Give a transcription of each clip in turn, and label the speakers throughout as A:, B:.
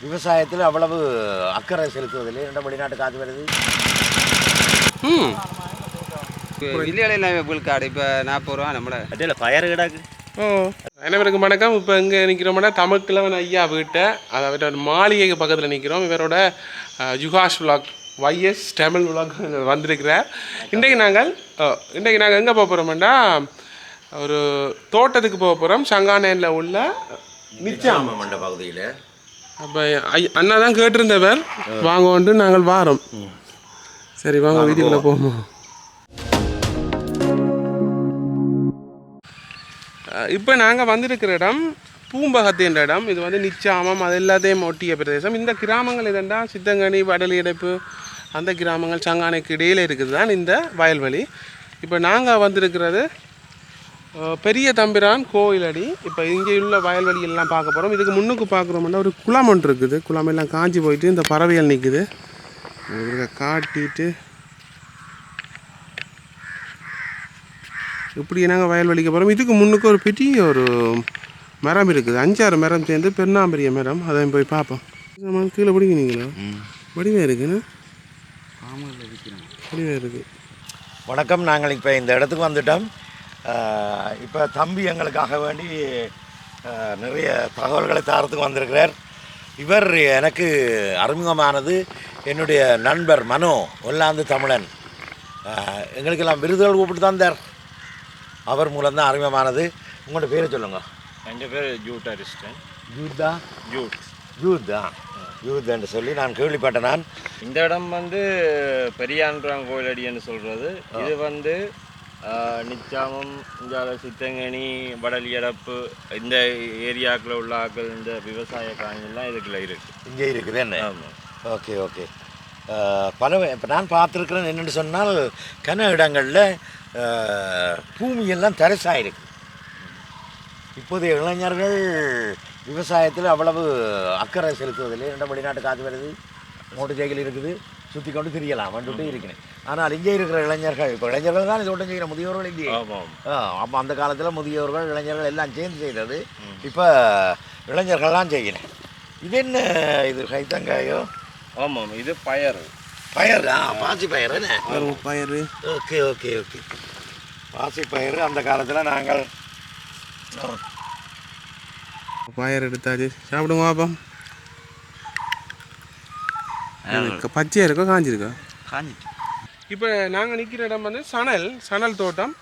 A: விவசாயத்தில் அவ்வளவு அக்கறை செலுத்துவதில்லை. ரெண்டு வெளிநாட்டு காசு வருது.
B: ம்.
C: வில்லையில விழுக்காடு இப்போ நாற்பது ரூபா நம்மள.
A: அட்டியில் பயறு கிடாக்கு.
B: ஓ. அனைவருக்கும் வணக்கம். இப்போ இங்கே நிற்கிறோம்னா தமிழ் கிழவன் ஐயா வீட்டை அதாவது ஒரு மாளிகைக்கு பக்கத்தில் நிற்கிறோம் இவரோட அஹ், Yukash vlog YS Tamil vlog வந்திருக்கிறார். இன்றைக்கு நாங்கள் இன்றைக்கு நாங்கள் எங்கே போக போகிறோம்னா ஒரு தோட்டத்துக்கு போக போகிறோம் சங்கானேனில் உள்ள நிச்சயம்
A: மண்ட பகுதியில்
B: அப்போ அண்ணா தான் கேட்டிருந்தவர். வாங்கோண்டு நாங்கள் வாரோம். சரி வாங்க வீட்டுக்குள்ளே போவோம். இப்போ நாங்கள் வந்திருக்கிற இடம் பூம்பகத்து என்ற இடம். இது வந்து நிச்சாமம் அது எல்லாத்தையும் ஒட்டிய பிரதேசம். இந்த கிராமங்கள் இதெண்டா சித்தங்கனி வடலி இடைப்பு அந்த கிராமங்கள் சங்கானைக்கு இடையில் இருக்குது தான் இந்த வயல்வெளி. இப்போ நாங்கள் வந்திருக்கிறது பெரிய தம்பிரான் கோயிலடி. இப்போ இங்கே உள்ள வயல்வெளி எல்லாம் பார்க்க போகிறோம் இதுக்கு முன்னுக்கு பார்க்குறோம்னா ஒரு குளம் ஒன்று இருக்குது. குளம் எல்லாம் காஞ்சி போயிட்டு இந்த பறவைகள் நிற்குது காட்டிட்டு இப்படி நாங்கள் வயல்வெளிக்கு போகிறோம் இதுக்கு முன்னுக்கு ஒரு பெரிய ஒரு மரம் இருக்குது. அஞ்சாறு மரம் சேர்ந்து பெருநாம்பரிய மரம். அதை போய் பார்ப்போம். நம்ம கீழே பிடிக்கிறீங்களா? வடிவே இருக்குன்னு? வடிவே இருக்குது
A: வணக்கம். நாங்கள் இப்போ இந்த இடத்துக்கு வந்துட்டோம். இப்போ தம்பி எங்களுக்காக வேண்டி நிறைய தகவல்களை தாரத்துக்கு வந்திருக்கிறார். இவர் எனக்கு அறிமுகமானது என்னுடைய நண்பர் மனோ ஒல்லாந்து தமிழன். எங்களுக்கெல்லாம் விருதுகள் கூப்பிட்டு தான் தந்தார் அவர் மூலம்தான் அறிமுகமானது. உங்களோட பேரை சொல்லுங்க.
D: எங்கள் பேர் Jude Ariston.
A: Judah
D: Jude.
A: Judah youth என்று சொல்லி நான் கேள்விப்பட்டேன் நான்.
D: இந்த இடம் வந்து பெரியான்றாங்க கோயிலடி என்று சொல்கிறது இது வந்து நிச்சாமம் இந்தியால சித்தங்கனி வடலியடப்பு இந்த ஏரியாக்குள்ள உள்ள ஆக்கள் இந்த விவசாய காணியெல்லாம் இதுக்குள்ள இருக்கு.
A: இங்கே இருக்குது என்ன?
D: ஆமாம்
A: ஓகே ஓகே. பல இப்போ நான் பார்த்துருக்கிறேன் என்னென்னு சொன்னால் கன இடங்களில் பூமியெல்லாம் தரிசாக இருக்கு இப்போதைய இளைஞர்கள் விவசாயத்தில் அவ்வளவு அக்கறை செலுத்துவதில்லை. ரெண்டு வெளிநாட்டு காசு வருது மோட்டர் சைக்கிள் இருக்குது. சுற்றி கொண்டு திரியலாம் வந்துட்டு இருக்கிறேன் ஆனால் இங்கே இருக்கிற இளைஞர்கள் இப்போ இளைஞர்கள் தான் இது ஒன்றும் செய்கிற முதியோர்கள் இல்லையே அப்போ அந்த காலத்தில் முதியோர்கள் இளைஞர்கள் எல்லாம் சேர்ந்து செய்தது இப்போ இளைஞர்கள்லாம் செய்கிறேன் இது என்ன இது கைத்தங்காயோ?
D: ஆமாம் இது பயறு.
A: பயிர் ஆ பாசி பயிர் என்ன?
B: பயிர்
A: ஓகே ஓகே ஓகே. பாசி பயிர் அந்த காலத்தில் நாங்கள்
B: பயிர் எடுத்தாச்சு. சாப்பிடுங்க பாப்போம் பச்சையாக இருக்கா காஞ்சிருக்கா
D: காஞ்சிட்டு.
B: இப்போ நாங்கள் நிற்கிற இடம் வந்து சணல் சணல் தோட்டம்.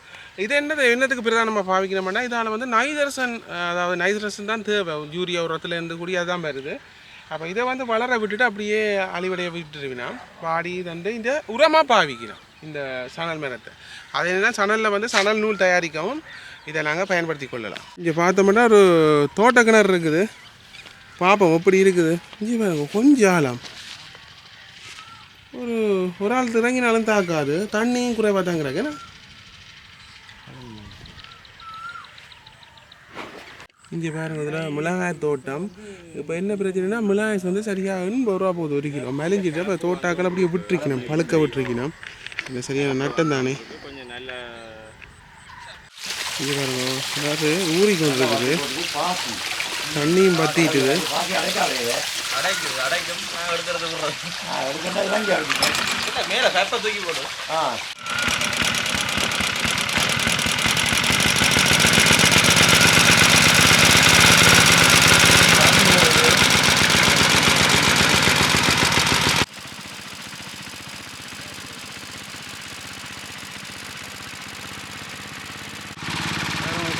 B: இது என்னது என்னத்துக்கு பிரதானமாக பாவிக்கிறோம்னா இதால் வந்து நைதரசன் அதாவது நைதரசன் தான் தேவை. யூரியா உரத்துலேருந்து கூடிய அதுதான் வருது. அப்போ இதை வந்து வளர விட்டுட்டு அப்படியே அழிவடைய விட்டுருவினா பாடி தண்டு இந்த உரமாக பாவிக்கிறோம் இந்த சணல் மரத்தை. அது என்னன்னா சணலில் வந்து சணல் நூல் தயாரிக்கவும் இதை நாங்கள் பயன்படுத்தி கொள்ளலாம். இங்கே பார்த்தோம்னா ஒரு தோட்ட கிணறு இருக்குது. பார்ப்போம் எப்படி இருக்குது? இங்கே கொஞ்சம் ஆழம். ஒரு ஒரு ஆள் இறங்கினாலும் தாக்காது. தண்ணியும் குறைவாக தான் என்ன? இங்கே பாருங்க இதில் மிளகாய் தோட்டம். இப்போ என்ன பிரச்சனைனா மிளகாய் வந்து சரியாக எண்பது ரூபா போகுது ஒரு கிலோ. மெலிஞ்சிட்டு அப்போ தோட்டாக்கள் அப்படியே விட்டுருக்கணும் பழுக்க விட்டுருக்கணும். இந்த சரியான நட்டம் தானே.
D: கொஞ்சம் நல்ல
B: இங்கே பாருங்க அதாவது ஊறி கொண்டு இருக்குது தண்ணியும்
D: அடிக்கும். மேலே சட்டை தூக்கி போடு.
A: ஆ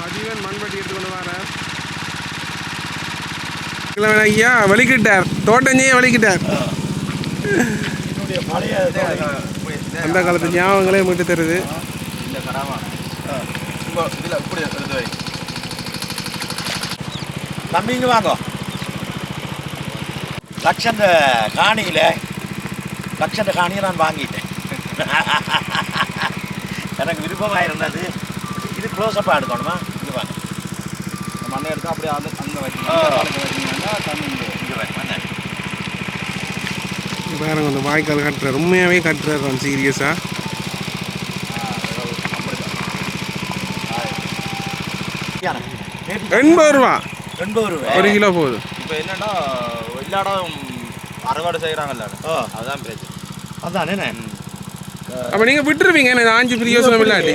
B: பதிவன் மண்பட்டி எடுத்து கொண்டு வர ஐயா வலிக்கிட்டார். தோட்டஞ்சே வலிக்கிட்டார்.
A: என்னுடைய பழைய
B: அந்த காலத்து ஞாபகங்களே மீட்டு தருது
A: தம்பிங்க வாங்க. லட்சந்த காணியில் லட்சந்த காணியை நான் வாங்கிட்டேன். எனக்கு விருப்பமாக இருந்தது இது க்ளோஸ்அப்பாக எடுக்கணுமா?
D: மண்ணை எடுத்து அப்படியே அந்த அங்கே வைக்கணும். வச்சிங்கன்னா தண்ணி
B: பாருங்க அந்த வாய்க்கால் கட்டுறாரு உண்மையாகவே கட்டுறாரு சீரியஸாக எண்பது ரூபா.
A: எண்பது ரூபா.
B: ஒரு கிலோ போகுது
D: இப்போ என்னன்னா
E: இல்லாடம் அறுவடை செய்கிறாங்கல்ல
A: ஓ
E: அதுதான் பிரச்சனை.
A: அதான்
B: அப்போ நீங்கள் விட்டுருவீங்க எனக்கு ஆஞ்சு பிரியோசனம் இல்லாட்டி?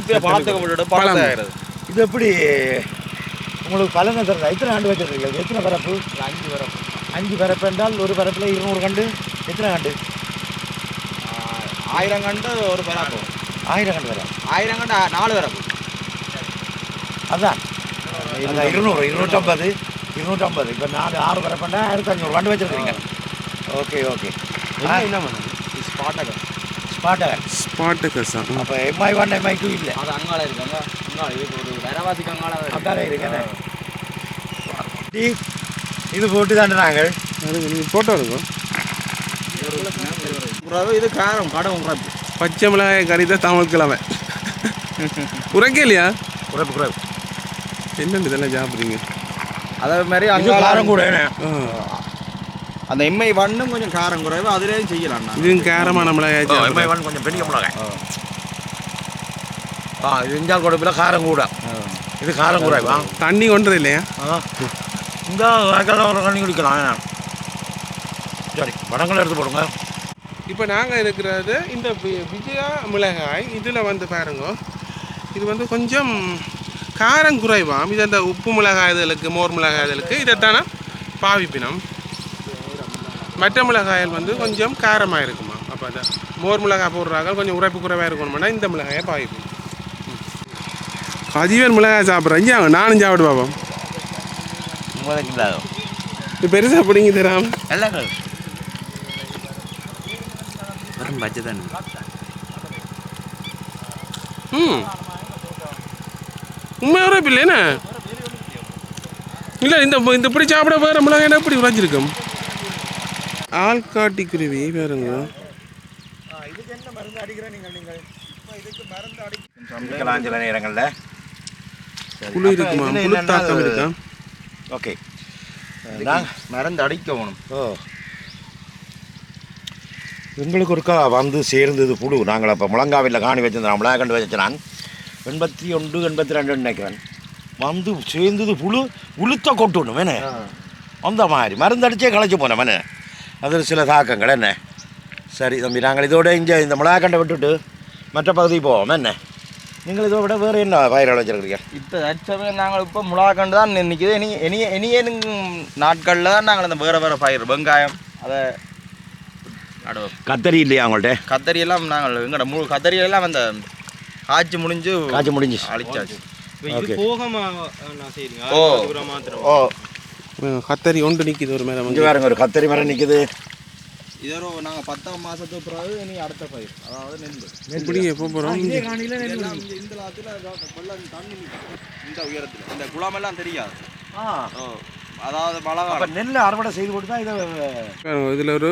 E: இப்போ பழத்துக்கு பழம்.
A: இது எப்படி உங்களுக்கு பலனை தரல எத்தனை ஆண்டு வச்சிருக்கீங்க? எத்தனை பரப்பு?
E: அஞ்சு வரும்
A: அஞ்சு பரப்பு என்றால் ஒரு பரப்பில் இருநூறு கண்டு எத்தனை கண்டு?
E: ஆயிரம் கண்டு ஒரு பராப்பு.
A: ஆயிரம் கண்டு வரும்
E: ஆயிரம் கண்டு நாலு பராப்பு.
A: அதான். இருநூறு இருநூற்றம்பது இருநூற்றம்பது. இப்போ நாலு ஆறு பரப்புண்டா ஆயிரத்தி அஞ்சூறு கண்டு வச்சிருக்கீங்க. Okay okay.
E: என்ன பண்ணுது ஸ்பாட்டாக
A: ஸ்மார்ட்டாக
B: ஸ்பாட்டு கசா.
A: அப்போ எம்ஐ ஒன் எம்ஐ டூ இல்லை.
E: அது அங்கால இருக்காங்க. அங்கால இதுக்கு ஒரு விரவாசிக்கு
A: இருக்கேன் இது போட்டு தானே நாங்கள்.
B: ஃபோட்டோ இருக்கும்
E: இது காரம். உறவு
B: பச்சை மிளகாய் கறி தான் தமிழ் கிழமை. உரைக்கலையா
A: குறைப்பு குறைப்பு
B: என்னண்டு இதெல்லாம் சாப்பிட்றீங்க?
E: அதே மாதிரி
A: இது
E: அங்கால
A: காரம் கூட
E: அந்த எம்ஐ வண்ணும் கொஞ்சம் காரம் குறைவு அதுலேயும் செய்யலாம்
B: இதுவும் காரமான மிளகாய்
A: எம்ஐ. ஒன் கொஞ்சம் பெரிய மிளகாய். ஆ. இது இஞ்சால் குழப்பில் காரம் கூட. இது காரம் குறைவா
B: தண்ணி கொண்டது இல்லையா?
A: ஆ. இந்த ஒரு தண்ணி குடிக்கலாம்? சரி படங்கள் எடுத்து போடுங்க.
B: இப்போ நாங்கள் இருக்கிறது இந்த விஜயா மிளகாய் இதில் வந்து பாருங்க. இது வந்து கொஞ்சம் காரம் குறைவாம். இது அந்த உப்பு மிளகாய் இதுகளுக்கு மோர் மிளகாய் இதுகளுக்கு இதைத்தானே பாவிப்பினம். மற்ற மிளகாயில் வந்து கொஞ்சம் காரமாக இருக்குமா? அப்போ அந்த மோர் மிளகாய் போடுறாங்க கொஞ்சம் உரைப்பு குறைவாக இருக்கணும்னா இந்த மிளகாயை பாவிப்போம் அஜீவன் மிளகாய் சாப்பிட்றேன். இங்கே நானும் சாப்பிடு பாப்போம். இது பெருசாக பிடிங்கி தராம. ம். உண்மை உரைப்பு இல்லைண்ணே இல்லை இந்த இந்த இப்படி சாப்பிட வேற மிளகாய் எப்படி உரைஞ்சிருக்கும்?
A: இதுக்கு மருந்து அடிக்கலாம் சில நேரங்களில்.
B: குளிர் இருக்குமா? குளிர்தாக்கம் இருக்கா?
A: ஓகே. நாங்கள்
E: மருந்து அடிக்கணும்
A: ஓ. எங்களுக்கு ஒருக்கா வந்து சேர்ந்தது புழு. நாங்கள் அப்போ முழங்காவில் காணி வச்சிருந்தோம். முழங்கா கண்டு வச்சிருந்தான் எண்பத்தி ஒன்று எண்பத்தி ரெண்டு நினைக்கிறேன். வந்து சேர்ந்தது புழு உளுத்த கொட்டணும் என்ன? அந்த மாதிரி. மருந்து அடிச்சே களைச்சி போனோம் என்ன அது சில தாக்கங்கள் என்ன சரி தம்பி நாங்கள் இதோட இங்கே இந்த மிளகா கண்டை விட்டுட்டு மற்ற பகுதிக்கு போவோம் என்ன நீங்கள் இதோட விட வேறு என்ன பயிர்கள் வச்சிருக்கிறீங்க
E: இப்போ தற்சமயம் நாங்கள் இப்போ முளாக்கண்டு தான் நிற்கிது இனி இனி இனியே நாட்களில் தான் நாங்கள் அந்த வேறு வேறு பயிர் வெங்காயம் அதை நடுவோம்
A: கத்தரி இல்லையா உங்கள்கிட்ட
E: கத்தரி எல்லாம் நாங்கள் எங்கட முழு கத்தரி எல்லாம் அந்த காய்ச்சி முடிஞ்சு
A: காய்ச்சி முடிஞ்சு
E: அழிச்சாச்சு
A: ஓகே
E: ஓ ஓ
B: கத்தரி ஒன்று நிற்கிது ஒரு மேலே
A: இங்கே பாருங்க ஒரு கத்தரி மரம் நிற்குது
E: இதோ நாங்கள் பத்தாம் மாதத்துக்கு பிறகு இனி அடுத்த பயிர். அதாவது நெல்
B: இப்படி எப்போ போகிறோம்
E: இந்த இந்த லாத்துல வெள்ளம் தண்ணி. இந்த உயரத்தில். இந்த குளமெல்லாம் தெரியாது.
A: ஆ.
E: அதாவது மழை
A: அப்போ நெல் அறுவடை செய்து போட்டு தான் இதை
B: இதில் ஒரு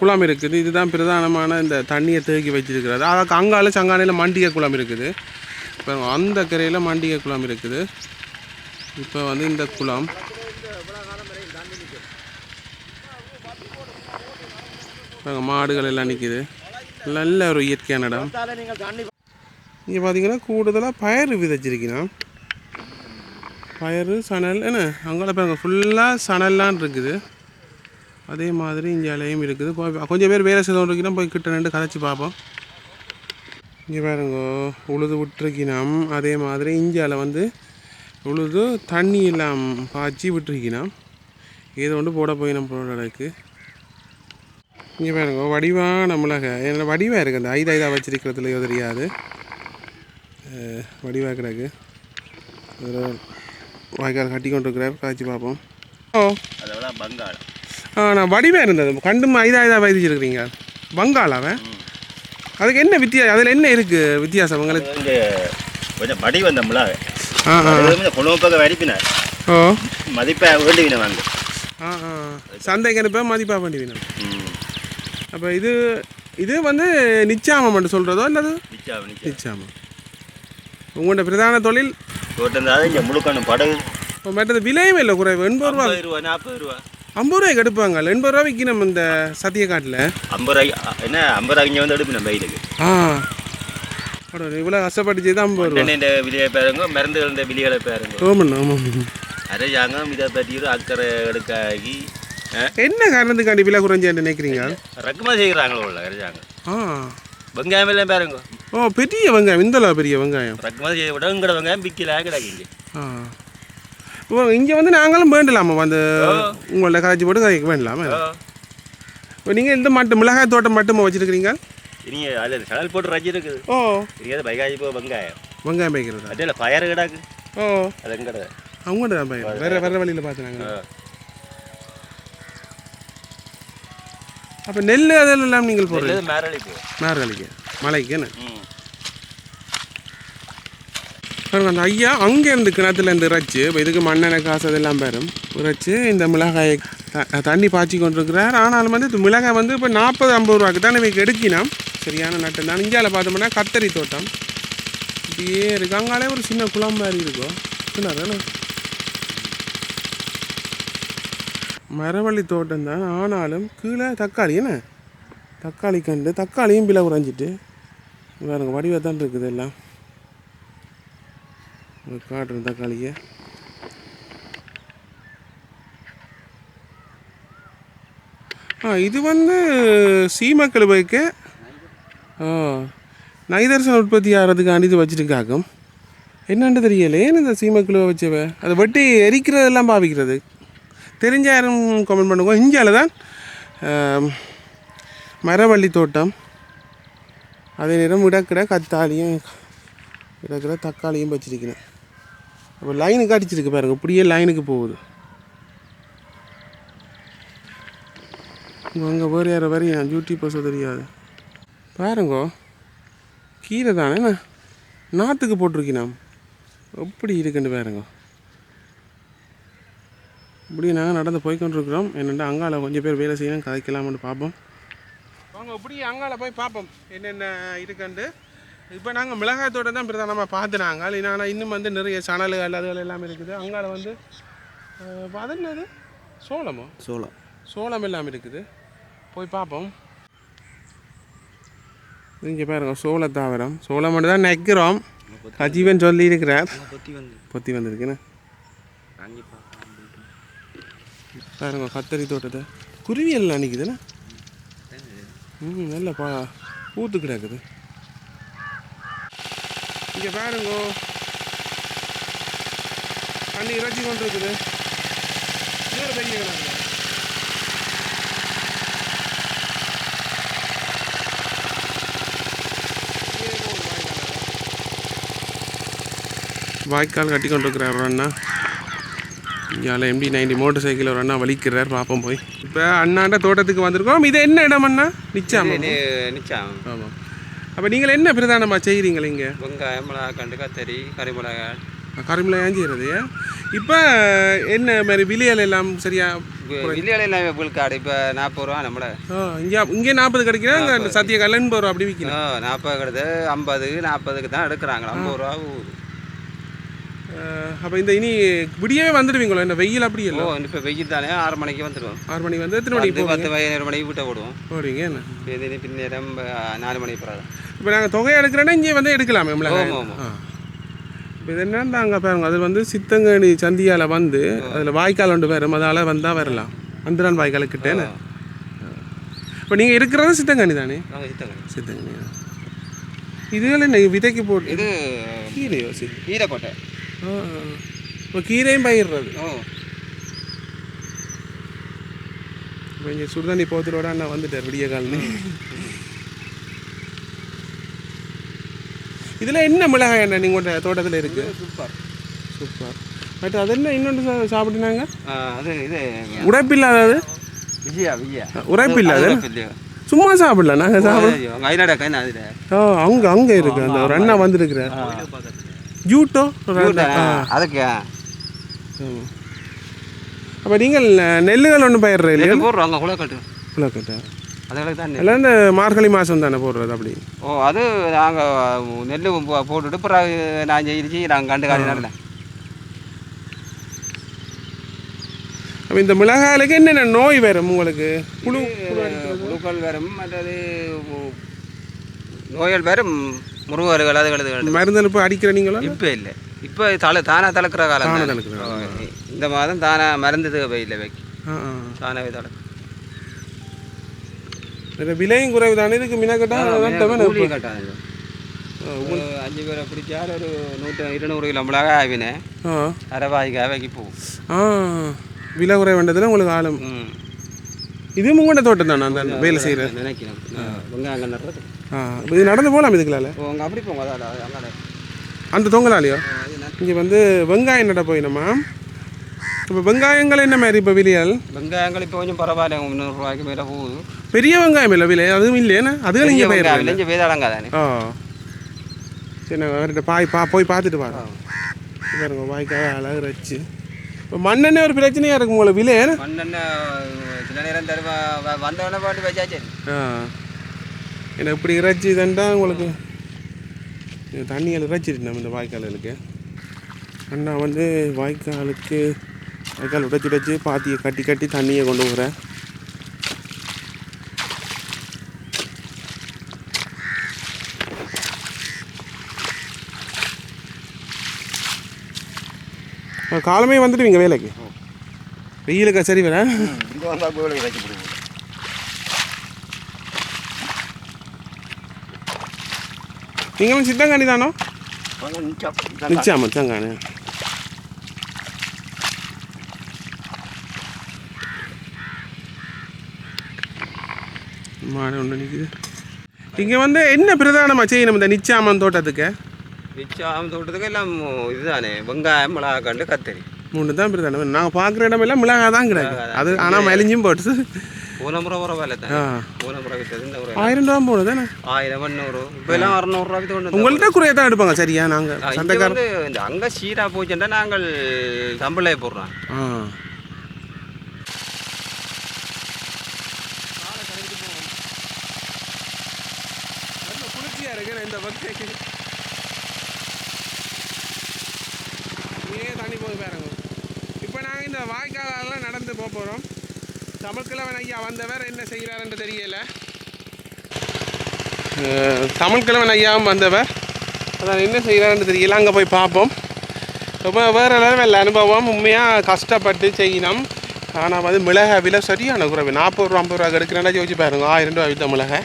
B: குளம் இருக்குது. இதுதான் பிரதானமான இந்த தண்ணியை தேக்கி வச்சிருக்கிறது அதுக்கு அங்கால சங்கானையில் மண்டிகை குளம் இருக்குது. இப்போ அந்த கரையில் மண்டிகை குளம் இருக்குது. இப்போ வந்து இந்த குளம் பாருங்க, மாடுகள் எல்லாம் நிற்கிது நல்ல ஒரு இயற்கையான இடம். இங்கே பார்த்தீங்கன்னா கூடுதலாக பயிர் விதைச்சிருக்கணும் பயிர் சணல் என்ன? அங்கே பாருங்க ஃபுல்லாக சணல்லாம் இருக்குது. அதே மாதிரி இங்கே அலையும் இருக்குது. கொஞ்சம் பேர் வேலை செய்தவங்க இருக்கணும் போய் கிட்ட நின்று கதைச்சி பார்ப்போம். இங்கே பாருங்க உழுது விட்டுருக்கினோம் அதே மாதிரி இந்தியாவில் வந்து உழுது தண்ணி எல்லாம் பாய்ச்சி விட்டுருக்கினோம் ஏதோ ஒன்று போட போய் நம்ம போடுறதுக்கு இங்கே பாருங்க வடிவான மிளகாய் என்ன வடிவாக இருக்குது அந்த ஐதா ஐதா வச்சிருக்கிறதுலையோ தெரியாது வடிவாக கிடக்கு. வாய்க்கால் கட்டி கொண்டு இருக்கிறார் காய்ச்சி பார்ப்போம். ஓ.
E: பங்காளம்
B: ஆ நான் வடிவாக இருந்தது. கண்டும் ஐதா ஐதா வைத்திச்சிருக்கிறீங்க பங்காளாவன் அதுக்கு என்ன வித்தியாசம் அதில் என்ன இருக்குது வித்தியாசம் உங்களுக்கு?
F: கொஞ்சம் படி வந்த மிளகு.
B: ஆ ஆ.
F: கொஞ்சம் கொழும்புக்காக வடிப்பினார்.
B: ஓ.
F: மதிப்பை வேண்டிவின வந்து
B: ஆ ஆ. சந்தைக்கு அனுப்ப மதிப்பாக பண்ணி வேணும் அப்போ இது இது வந்து நிச்சாமம் மட்டும் சொல்கிறதோ
F: நிச்சயம் நிச்சயம்
B: நிச்சாமம். உங்களோட பிரதான தொழில்?
F: இங்கே முழுக்கணும் படகு.
B: இப்போ மற்றது விலையும் இல்லை குறைவு எண்பது ரூபா.
F: நாற்பது ரூபா.
B: ஐம்பது ரூபாய்க்கு எடுப்பாங்க எண்பது ரூபா விற்கணும் இந்த சத்தியக்காட்டில்
F: ஐம்பது ரூபாய் என்ன ஐம்பது ரூபாய் இங்கே வந்து எடுப்பின வெயிலுக்கு
B: ஆ. இவ்வளோ கஷ்டப்பட்டு செய்து ஐம்பது ரூபா.
F: எண்ணெய் விலையை பாருங்க மருந்துகள் விலைகளை பாருங்க.
B: ஆமாண்ணா ஆமாம்.
F: அரசாங்கம் இதை பற்றி அக்கறை எடுக்காகி
B: என்ன காரணத்துக்காண்டி விலை குறைஞ்சு நினைக்கிறீங்க?
F: இறக்குமதி செய்கிறாங்களோ உள்ள கிடைச்சாங்க
B: ஆ.
F: வெங்காயம் எல்லாம் பாருங்க.
B: ஓ பெரிய வெங்காயம் இந்தளவு பெரிய வெங்காயம்.
F: இறக்குமதி செய்ய விட உங்களோட வெங்காயம் விற்கல கிடக்குங்க.
B: ஆ. ஓ இங்கே வந்து நாங்களும் வேண்டலாமா? வந்து உங்களோட கரைச்சி போட்டு கரைக்க வேண்டலாமா? நீங்கள் இந்த மட்டும் மிளகாய் தோட்டம் மட்டுமா வச்சுருக்கிறீங்க?
F: இனி அதில் சடல் போட்டு ரஜி இருக்குது.
B: ஓ.
F: இங்கே பைகாஜி போ வெங்காயம்.
B: வெங்காயம் வைக்கிறதா
F: அதில் பயறு கிடாக்கு.
B: ஓ.
F: அது எங்கட?
B: அவங்கள்ட்ட தான் பையன் வேற வேற வழியில் பார்த்துனாங்க அப்போ நெல் அதெல்லாம் நீங்கள் போடுறீங்க?
F: மேரளி போ
B: மேற்கலிக்கு மலைக்கு என்ன?
F: ம்.
B: பாருங்க அந்த ஐயா அங்கே இருந்து கிணத்துல இருந்து இறைச்சி இப்போ இதுக்கு மண்ணெண்ணெய் காசு அதெல்லாம் பெறும் இறைச்சி இந்த மிளகாயை தண்ணி பாய்ச்சி கொண்டிருக்கிறார். ஆனாலும் வந்து இது மிளகாய் வந்து இப்போ நாற்பது ஐம்பது ரூபாய்க்கு தான் இவைக்கு எடுக்கினோம். சரியான நட்டு தான். இந்தியாவில் பார்த்தோம்னா கத்தரி தோட்டம். இப்படியே இருக்கு. அங்காலே ஒரு சின்ன குளம் மாதிரி இருக்கும். சின்னதானே? மரவள்ளி தோட்டம் தான். ஆனாலும் கீழே தக்காளி என்ன? தக்காளி கண்டு தக்காளியும் பிளவு உறைஞ்சிட்டு வேறு வடிவாக தான் இருக்குது எல்லாம். காட்டுறேன் தக்காளியை. ஆ இது வந்து சீமக்கள் ஆ நைதர்சன் உற்பத்தி ஆகிறதுக்காண்டி இது வச்சுருக்காக்கும். என்னென்னு தெரியல ஏன் இந்த சீமக்குழுவை வச்சவ? அதை வெட்டி எரிக்கிறதெல்லாம் பாவிக்கிறது. தெரிஞ்ச யாரும் கமெண்ட் பண்ணுங்க. இந்தியாவில் தான் மரவள்ளி தோட்டம் அதே நேரம் இடக்கிட கத்தாலியும் இடக்கிட தக்காளியும் வச்சிருக்கிறேன். அப்போ லைனுக்கு அடிச்சிருக்கு பாருங்க. இப்படியே லைனுக்கு போகுது. அங்கே வேறு யாரை வரையும் யூடியூப்பர்ஸோ தெரியாது. பாருங்கோ கீரை தானே நாற்றுக்கு போட்டிருக்கினாம் எப்படி இருக்குன்னு பாருங்க. இப்படி நாங்கள் நடந்து போய்க்கொண்டிருக்கிறோம். என்னென்னா அங்கால கொஞ்சம் பேர் வேலை செய்யணும் கதைக்கலாம்னு பார்ப்போம் வாங்க இப்படி அங்கால போய் பார்ப்போம் என்னென்ன இருக்குண்டு இப்போ நாங்கள் மிளகாய் தோட்டம் தான் பிரதானமாக பார்த்து நாங்கள் ஆனால் இன்னும் வந்து நிறைய சணல்கள் அதுகள் எல்லாம் இருக்குது. அங்கால வந்து அது என்னது? சோளமோ?
C: சோளம்.
B: சோளம் எல்லாம் இருக்குது. போய் பார்ப்போம் இங்கே பாருங்க சோள தாவரம். சோளம் மட்டும் தான் நெக்கிறோம். அஜீவன் சொல்லி இருக்கிறார்
C: பொத்தி வந்து
B: பொத்தி வந்திருக்குன்னு.
C: பார்க்கலாம்
B: பாருங்க கத்தரி தோட்டத்தை. குருவியெல்லாம் எல்லாம் ம் நல்ல பா பூத்து கிடக்குது. இங்கே பாருங்க. தண்ணி இறைச்சி கொண்டு இருக்குது பெரிய வாய்க்கால் கட்டி கொண்டு இருக்கிறார் அண்ணா. இங்கே எம்டி நைன்டி மோட்டர் சைக்கிள் ஒரு அண்ணா வலிக்கிறார். பார்ப்போம் போய். இப்போ அண்ணாண்ட தோட்டத்துக்கு வந்திருக்கோம். இது என்ன இடம் அண்ணா? நிச்சயம்
C: நிச்சயம்
B: ஆமாம். அப்போ நீங்கள் என்ன பிரதானமாக செய்கிறீங்களே இங்கே?
C: வெங்காயம் மிளகா கண்டு கத்தரி கறி மிளகாய்.
B: கரும்புல ஏன் செய்கிறது இப்போ என்ன மாதிரி விலைகள் எல்லாம் சரியா
C: வில்லையில விழுக்காடு இப்போ நாற்பது ரூபா நம்மள.
B: இங்கே இங்கே நாற்பது கிடைக்கிறா சத்திய கல் எண்பது ரூபா அப்படி விற்கணும்
C: நாற்பது கிடது ஐம்பது நாற்பதுக்கு தான் எடுக்கிறாங்க. ஐம்பது ரூபா
B: அப்போ இந்த இனி விடியவே வந்துடுவீங்களோ? என்ன வெயில் அப்படி இல்லை?
C: இப்போ வெயில் தானே ஆறு மணிக்கு வந்துடுவோம்.
B: ஆறு மணிக்கு வந்து எத்தனை மணிக்கு
C: பத்து பதினேழு மணிக்கு வீட்டை விடுவோம்
B: போடுவீங்க என்ன?
C: இது பின்னேரம் நாலு மணிக்கு பிறகு
B: இப்போ நாங்கள் தொகை எடுக்கிறேன்னா இங்கே வந்து எடுக்கலாமே இப்போ இது என்னன்னா அங்கே பாருங்க அது வந்து சித்தங்கனி சந்தியால் வந்து அதில் வாய்க்கால் ஒன்று வரும் அதால் வந்தால் வரலாம். அந்தரான் வாய்க்கால் கிட்டேன்னு இப்போ நீங்கள் இருக்கிறது சித்தங்கனி தானே? சித்தங்கனி இதுகள் என்ன விதைக்கு போட்டு
C: இது
B: சரி
C: ஈரக்கோட்டை
B: இப்போ கீரையும் பயிர்றது. இப்போ இங்கே சுடுதண்ணி போத்துறோட அண்ணா வந்துட்டார் விடிய காலனி. இதில் என்ன மிளகாய் என்ன நீங்கள் தோட்டத்தில் இருக்குது
C: சூப்பர்.
B: சூப்பர். பட் அது என்ன இன்னொன்று சாப்பிட்டுனாங்க?
C: அது இது
B: உரைப்பில்லாதது
C: விஜயா விஜயா.
B: உரைப்பில்லாத
C: இல்லையா.
B: சும்மா சாப்பிடல நாங்கள் சாப்பிட. ஓ அங்கே அங்கே இருக்கு. அந்த ஒரு அண்ணா வந்திருக்கிறார். ஜூட்டோ
C: அதுக்கு
B: அப்போ நீங்கள் நெல்லுகள் ஒன்றும் பயிர்ற இல்லையா
C: நெல் போடுறோம் அங்கே குளக்கட்டு
B: குளக்கட்டை
C: அதுகளுக்கு தான்
B: இந்த மார்கழி மாதம் தானே போடுறது அப்படி
C: ஓ அது நாங்கள் நெல் போட்டுட்டு பிறகு நான் ஜெயிச்சு நாங்கள் கண்டு காடி நடல
B: அப்போ இந்த மிளகாயிலுக்கு என்னென்ன நோய் வரும் உங்களுக்கு புழு
C: புழுக்கள் வரும் மற்றது நோய்கள் வரும் முருகர்கள் அது கழுது
B: மருந்து இப்போ அடிக்கிற நீங்களோ?
C: இப்போ இல்லை. இப்போ தலை தானாக தளர்க்குற காலம்
B: தானா. தளர்க்கிற
C: இந்த மாதம் தானா மருந்து இல்லை வைக்க தானாகவே
B: இந்த விலையும் குறைவு தானே இதுக்கு
C: கூலி கட்டாது ஒரு அஞ்சு பேரை பிடிச்சா ஒரு நூற்றி இருநூறு கிலோ மிளகா ஆவினே. அரைவாய்க்கு அவைக்கு போகும்.
B: ஆ விலை குறைவு வேண்டதில் உங்களுக்கு ஆளும்.
C: ம்.
B: இது உங்களோட தோட்டம் தானே அந்த வேலை செய்கிற
C: நினைக்கிறேன். வெங்காயம் நடுறது.
B: ஆ இது நடந்து போகலாம் இதுக்குலால
C: உங்க அப்படி போங்க
B: அந்த தொங்கலாலையோ இங்கே வந்து வெங்காயம் நட போயினோமா இப்போ வெங்காயங்கள் என்ன மாதிரி இப்போ விலையால்?
C: வெங்காயங்கள் இப்போ கொஞ்சம் பரவாயில்ல முந்நூறுரூவாய்க்கு மேலே போகுது.
B: பெரிய வெங்காயம் இல்லை விலை அதுவும் இல்லையானே அதுவும் இங்கே பயிர்
C: வெங்காயம் வேதாளங்க தானே
B: ஆ. சரி அவர்கிட்ட பாய் பா போய் பார்த்துட்டு வாங்க பாருங்க வாய்க்காக அழகு வச்சு இப்போ மண்ணெண்ணெய் ஒரு பிரச்சனையாக இருக்கும் உங்களை விலை ஏன்னா
C: மண்ணெண்ண சில நேரம் தருவா வந்தவொடனே பாட்டு வச்சாச்சு.
B: ஆ. ஏன்னா இப்படி இறைச்சி தண்டா உங்களுக்கு? இது தண்ணியில் இறைச்சிட்டு நம்ம இந்த வாய்க்காலுக்கு அண்ணா வந்து வாய்க்காலுக்கு வாய்க்கால் உடைச்சி உடைச்சி பாத்தியை கட்டி கட்டி தண்ணியை கொண்டு போகிறேன் காலமே வந்துடுவீங்க வேலைக்கு. வெயிலுக்கு சரி வரேன்
E: இங்கே வந்தால் கோயிலுக்கு இறக்கி போடுவோம்
B: நீங்களும் சித்தங்காணி தானோ? நிச்சயமா. சங்காணி மாடு ஒன்று நிற்குது இங்கே வந்து என்ன பிரதானமாக செய்யணும் இந்த நிச்சாமன் தோட்டத்துக்கு?
C: மிச்சம் தோட்டத்துக்கு எல்லாம் இதுதானே வெங்காயம் மிளகா கண்டு கத்தரி.
B: மூணு தான் பிரதானம். நாங்கள் பார்க்குற இடமெல்லாம் மிளகா தான் கிடக்கு. அது ஆனால் மலிஞ்சும் போட்டு
C: போன முறை வித்தது இந்த முறை
B: ஆயிரம் ரூபா தானே
C: ஆயிரம் எண்ணூறு இப்போ எல்லாம் அறநூறுரூவா வித்து கொண்டு வந்தோம்.
B: உங்கள்கிட்ட குறைய தான் எடுப்பாங்க சரியா நாங்கள்
C: ஆ, இங்க
B: சந்தைக்கார
C: வந்து இந்த அங்கே சீரா போச்சுன்னா நாங்கள் சம்பளே போடுறோம்
B: ஆ இந்த பக்கம் ஏன் தண்ணி போய் பாருங்க இப்போ நாங்கள் இந்த வாய்க்காலெல்லாம் நடந்து போக போகிறோம் தமிழ்கிழவன் ஐயா வந்தவர் என்ன செய்கிறாருன்னு தெரியல. தமிழ்கிழவன் ஐயாவும் வந்தவர். அதான் என்ன செய்கிறாருன்னு தெரியல. அங்கே போய் பார்ப்போம். ரொம்ப வேறு லெவல் அனுபவம் உண்மையாக கஷ்டப்பட்டு செய்யணும் ஆனால் வந்து மிளகை விலை சரியான குறைவு. நாற்பது ரூபா ஐம்பது ரூபா எடுக்கிறேன்னா யோசிச்சு பாருங்க. ஆயிரம் ரூபா வித்த மிளகை.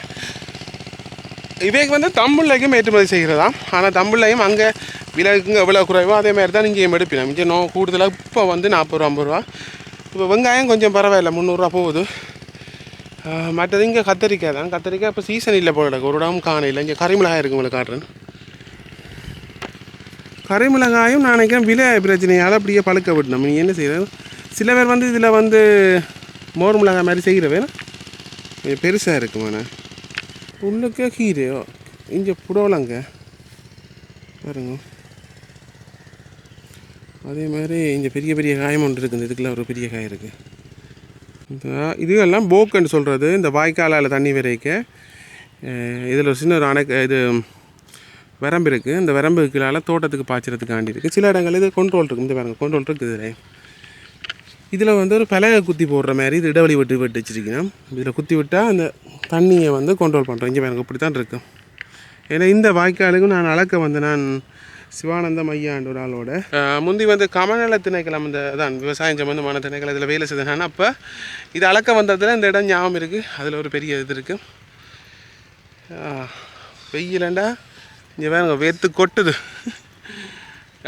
B: இவைக்கு வந்து தமிழ்லையும் ஏற்றுமதி செய்கிறதாம். ஆனால் தமிழ்லையும் அங்கே விலைக்குங்க எவ்வளோ குறைவோ அதே மாதிரி தான் இங்கேயும் எடுப்பினோம். இங்கே நோ கூடுதலாக இப்போ வந்து நாற்பது ரூபா ஐம்பது ரூபா. இப்போ வெங்காயம் கொஞ்சம் பரவாயில்ல முந்நூறுரூவா போகுது. மற்றது இங்கே கத்திரிக்காய் தான். கத்திரிக்காய் இப்போ சீசன் இல்லை போல ஒரு இடம் காணையில். இங்கே கரிமிளகாய் இருக்கு உங்களுக்கு காட்டுறேன். கரிமிளகாயும் நான் நினைக்கிறேன் விலை பிரச்சனையால் அப்படியே பழுக்க விடணும். நீ என்ன செய்யறது? சில பேர் வந்து இதில் வந்து மோர் மிளகாய் மாதிரி செய்கிறவே கொஞ்சம் பெருசாக இருக்குமாண்ணே உள்ளுக்கே கீரையோ இங்கே புடவலங்க. பாருங்க. அதே மாதிரி இங்கே பெரிய பெரிய காயம் ஒன்று இருக்குது. இதுக்குள்ள ஒரு பெரிய காய் இருக்குது இந்த இதுவெல்லாம் போக்குன்னு சொல்கிறது இந்த வாய்க்காலால் தண்ணி விரைக்க இதில் ஒரு சின்ன ஒரு அணை இது வரம்பு இருக்குது இந்த வரம்புக்களால் தோட்டத்துக்கு பாய்ச்சறதுக்காண்டி இருக்குது சில இடங்கள் இது கொண்ட்ரோல் இருக்குது இந்த பாருங்கள் கொண்ட்ரோல் இருக்குது இதில். இதில் வந்து ஒரு பலகை குத்தி போடுற மாதிரி இது இடைவெளி விட்டு விட்டு வச்சிருக்கணும். இதில் குத்தி விட்டால் அந்த தண்ணியை வந்து கண்ட்ரோல் பண்ணுறோம் இங்கே பாருங்கள் இப்படி தான் இருக்கும் ஏன்னா இந்த வாய்க்காலுக்கும் நான் அளக்க வந்து நான் சிவானந்தம் ஐயான்ற ஒரு ஆளோட. முந்தி வந்து கமநல திணைக்களம் இந்த அதான் விவசாயம் சம்மந்தமான திணைக்களம் இதில் வேலை செய்தேன். அப்போ இது அளக்க வந்ததில் இந்த இடம் ஞாபகம் இருக்குது அதில் ஒரு பெரிய இது இருக்குது வெயிலண்டா? இங்கே வேணுங்க வேர்த்து கொட்டுது.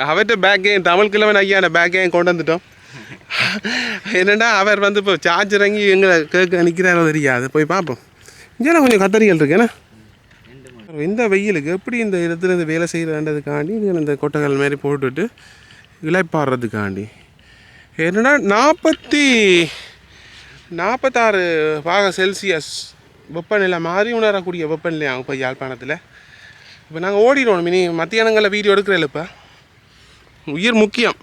B: அவர்கிட்ட பேக்கையும் தமிழ் கிழவன் ஐயான பேக்கையும் கொண்டு வந்துட்டோம்? என்னென்னா அவர் வந்து இப்போ சார்ஜ் இறங்கி எங்களை கேட்க நிற்கிறாரோ தெரியாது. போய் பார்ப்போம். இங்கே கொஞ்சம் கத்தரிகள் இருக்குண்ணே இந்த வெயிலுக்கு எப்படி இந்த இடத்துல இந்த வேலை செய்கிறேன்றதுக்காண்டி இந்த கொட்டைகள் மாதிரி போட்டுட்டு இளைப்பாடுறதுக்காண்டி. என்னென்னா நாற்பத்தி நாற்பத்தாறு பாக செல்சியஸ் வெப்பநிலை மாறி உணரக்கூடிய வெப்பநிலை ஆகும் இப்போ யாழ்ப்பாணத்தில். இப்போ நாங்கள் ஓடிடுவோம் மினி மத்தியானங்களில் வீடியோ எடுக்கிறேன் இப்போ. உயிர் முக்கியம்.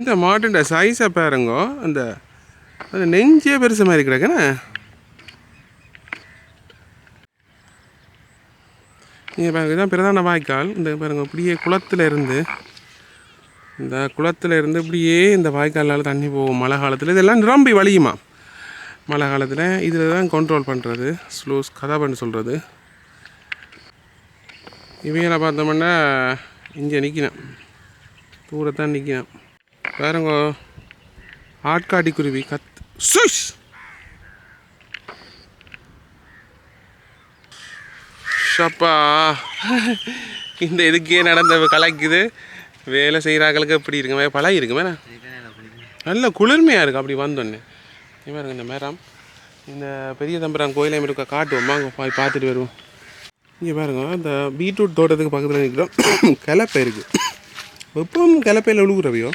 B: இந்த மாட்டுண்ட சைஸை பாருங்கோ அந்த அந்த நெஞ்சே பெருசு மாதிரி கிடக்குண்ணே இங்கே பாருங்க இதுதான் பிரதான வாய்க்கால். இந்த பாருங்க இப்படியே குளத்தில் இருந்து இந்த குளத்தில் இருந்து இப்படியே இந்த வாய்க்காலால் தண்ணி போகும் மழை காலத்தில். இதெல்லாம் நிரம்பி வழியுமா? மழை காலத்தில் இதில் தான் கண்ட்ரோல் பண்ணுறது ஸ்லோஸ் கதை பண்ண சொல்கிறது இவைகளை பார்த்தோம்னா இங்கே நிற்கணும் தூரத்தான் நிற்கணும் பாருங்க ஆட்காட்டி குருவி கத் சுஷ் ஷப்பா. இந்த இதுக்கே நடந்த கலைக்குது. வேலை செய்கிறாங்களுக்கு எப்படி இருக்குமே? பழகி இருக்குமே நல்ல குளிர்மையாக இருக்குது அப்படி வந்தோன்னே. பாருங்க இந்த மரம். இந்த பெரிய தம்பரான் கோயிலையும் இருக்க காட்டுவோம். அங்கே போய் பார்த்துட்டு வருவோம். இங்கே பாருங்க இந்த பீட்ரூட் தோட்டத்துக்கு பக்கத்தில் நிற்கிறோம் கிளப்பை இருக்குது எப்பவும் கிளப்பையில் உழுகுறவையோ.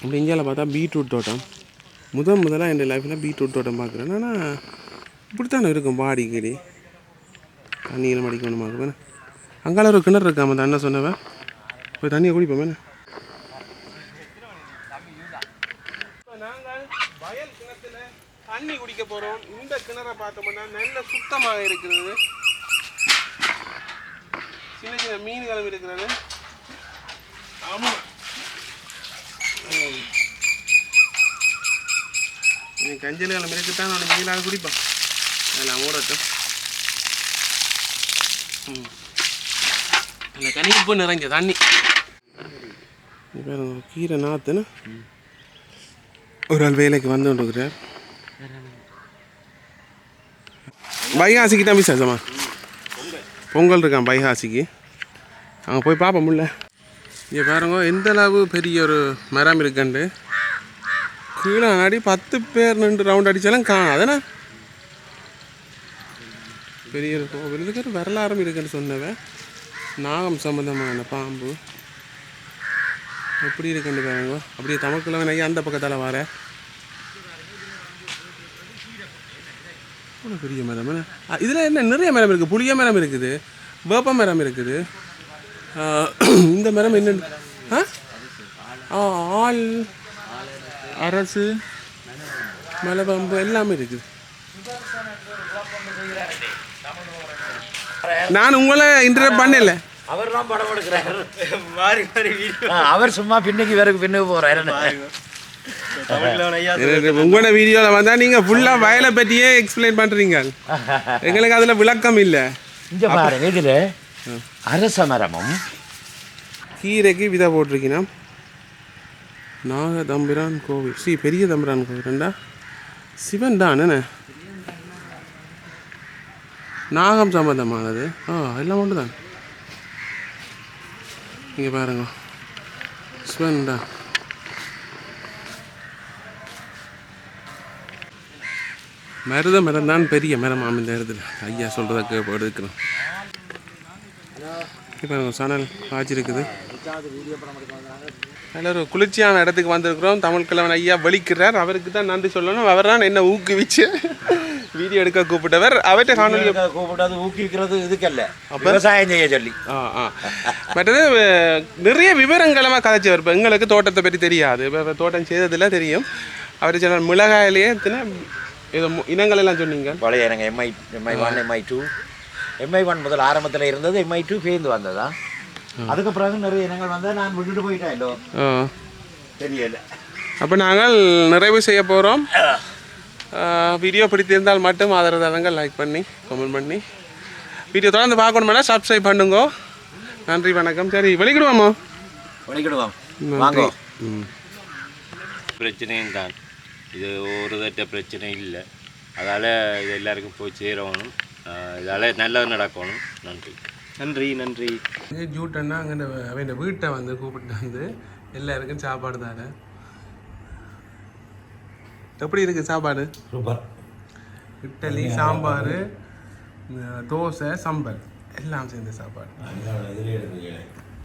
B: அப்படி இந்தியாவில் பார்த்தா பீட்ரூட் தோட்டம். முதன் முதலாக என் லைஃப்பில் பீட்ரூட் தோட்டம் பார்க்குறேன். ஆனால் இப்படித்தானே இருக்கும் பாடி கிடி. தண்ணியில் மடிக்கணுமா வேணா அங்கால ஒரு கிணறு இருக்காம அந்த அண்ணன் சொன்னவன் போய் தண்ணியை குடிப்போம் வேணா நாங்கள் வயல் கிணத்துல தண்ணி குடிக்க போகிறோம் இந்த கிணறை பார்த்தோம்னா நல்ல சுத்தமாக இருக்கிறது. சின்ன சின்ன மீன்களும் இருக்கிறது. ஆமாம் நீ கஞ்சல் காலம் இருக்குத்தான் அவனை மீனாக குடிப்பான் அதில் ஓடட்டும். ம். கனிக்கு போய் நிறைஞ்ச தண்ணி. இப்போ கீரை நாற்றுன்னு ஒரு ஆள் வேலைக்கு வந்து கொண்டிருக்கிறார். பைகாசிக்கு தான் விசேஷமா? பொங்கல் இருக்கான் பைகாசிக்கு? அங்கே போய் பார்ப்போம் முடியல இங்கே பாருங்க எந்த அளவு பெரிய ஒரு மரம் இருக்குண்டு. கீழே நாடி பத்து பேர் நின்று ரவுண்ட் அடித்தாலும் கா அதனால் பெரிய இருக்கும் இதுக்கு வரலாறும் இருக்குன்னு சொன்னவன் நாகம் சம்மந்தமான பாம்பு. எப்படி இருக்குன்னு பாருங்க. அப்படியே தமக்குள்ள நையா அந்த பக்கத்தால் வர. பெரிய மரம் என்ன? இதில் என்ன? நிறைய மரம் இருக்குது புளிய மரம் இருக்குது. வேப்ப மரம் இருக்குது. இந்த மரம் என்ன ஆ ஆள். அரசு. மலைபாம்பு. எல்லாமே இருக்குது. நான் உங்களை இன்டர்வியூ பண்ணல.
A: அவர் தான் படம் எடுக்கிறார்
F: மாறி மாறி
A: அவர் சும்மா பின்னுக்கு வேற பின்னுக்கு
F: ஐயா
B: உங்களோட வீடியோவில் வந்தால் நீங்கள் ஃபுல்லாக வயலை பற்றியே எக்ஸ்பிளைன் பண்ணுறீங்க எங்களுக்கு அதில் விளக்கம் இல்லை.
A: இங்கே பாருங்க இதில் அரச மரமும்
B: கீரைக்கு விதை போட்டிருக்கீங்கன்னா நாக தம்பிரான் கோவில். ஸ்ரீ பெரிய தம்பிரான் கோவில்ண்டா சிவன் தான் என்ன? நாகம் சம்பந்தமானது. ஆ எல்லாம் ஒன்று தான். இங்கே பாருங்க. ஸ்வெண்டா மருத மரம் தான் பெரிய மரம் இந்த இடத்துல. ஐயா சொல்கிறத எடுக்கிறோம் இப்போ சணல் காய்ச்சி இருக்குது. ஒரு குளிர்ச்சியான இடத்துக்கு வந்திருக்கிறோம். தமிழ் கிழவன் ஐயா வலிக்கிறார். அவருக்கு தான் நன்றி சொல்லணும். அவர் தான் என்ன ஊக்குவிச்சு. வீடியோ எடுக்க கூப்பிட்டவர் அவர்கிட்ட காணொலி
A: கூப்பிட்டது ஊக்குவிக்கிறது இதுக்கல்ல. விவசாயம் செய்ய சொல்லி.
B: ஆ ஆ. மற்றது நிறைய விவரங்களமாக கதைச்சவர் இப்போ எங்களுக்கு தோட்டத்தை பற்றி தெரியாது. இப்போ தோட்டம் செய்ததில் தெரியும். அவர் சொன்ன மிளகாயிலேயே ஏதோ இனங்கள் எல்லாம் சொன்னீங்க.
A: பழைய எனக்கு Mi Mi one Mi two Mi one முதல் ஆரம்பத்தில் இருந்தது எம்ஐ டூ சேர்ந்து வந்ததா? அதுக்கு பிறகு நிறைய இனங்கள் வந்தால் நான் விட்டுட்டு போயிட்டேன் தெரியல.
B: அப்போ நாங்கள் நிறைவு செய்ய போகிறோம் வீடியோ பிடித்திருந்தால் மட்டும் ஆதரவாதங்கள் லைக் பண்ணி கமெண்ட் பண்ணி. வீடியோ தொடர்ந்து பார்க்கணுமெனா சப்ஸ்கிரைப் பண்ணுங்க. நன்றி வணக்கம். சரி வெளிக்கிடுவோமோ
A: வலிக்கிடுவோம் வாங்க.
B: ம்.
D: பிரச்சனையும் தான். இது ஒரு தட்ட பிரச்சனை இல்லை. அதால் இது எல்லாருக்கும் போய் சேரணும். இதால் நல்லது நடக்கணும். நன்றி.
F: நன்றி நன்றி.
B: ஜூட்டன்னா அங்கே அவன் வீட்டை வந்து கூப்பிட்டு வந்து எல்லாருக்கும் சாப்பாடு தாரு எப்படி இருக்குது சாப்பாடு
A: சூப்பர்.
B: இட்லி சாம்பார் தோசை சம்பல். எல்லாம் சேர்ந்த சாப்பாடு.